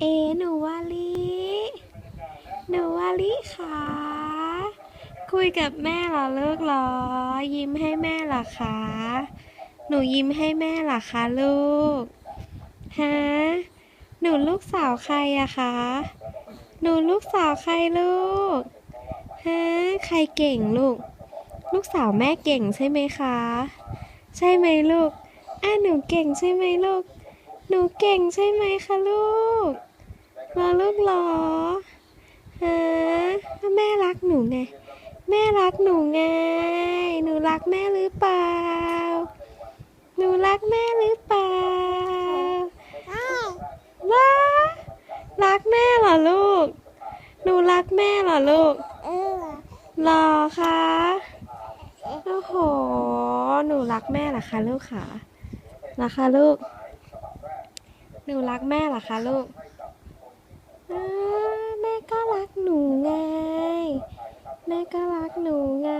เอหนูวาลีหนูวาลีค่ะคุยกับแม่เหรอลูกหรอ ยิ้มให้แม่เหรอคะหนูยิ้มให้แม่เหรอคะลูกฮะหนูลูกสาวใครอะคะหนูลูกสาวใครลูกฮะใครเก่งลูก ลูกสาวแม่เก่งใช่ไหมคะ ใช่ไหมลูกอะหนูเก่งใช่ไหมลูก หนูเก่งใช่ไหมคะลูก รอลูกหรอฮะแล้วแม่รักหนูไง แม่รักหนูไง หนูรักแม่หรือเปล่า หนูรักแม่หรือเปล่ารักรักแม่เหรอลูก หนูรักแม่เหรอลูกหรอคะโอ้โห หนูรักแม่เหรอคะลูกค่ะเหรอคะลูก หนูรักแม่เหรอคะลูกอ่าแม่ก็รักหนู ไง แม่ก็รักหนูไง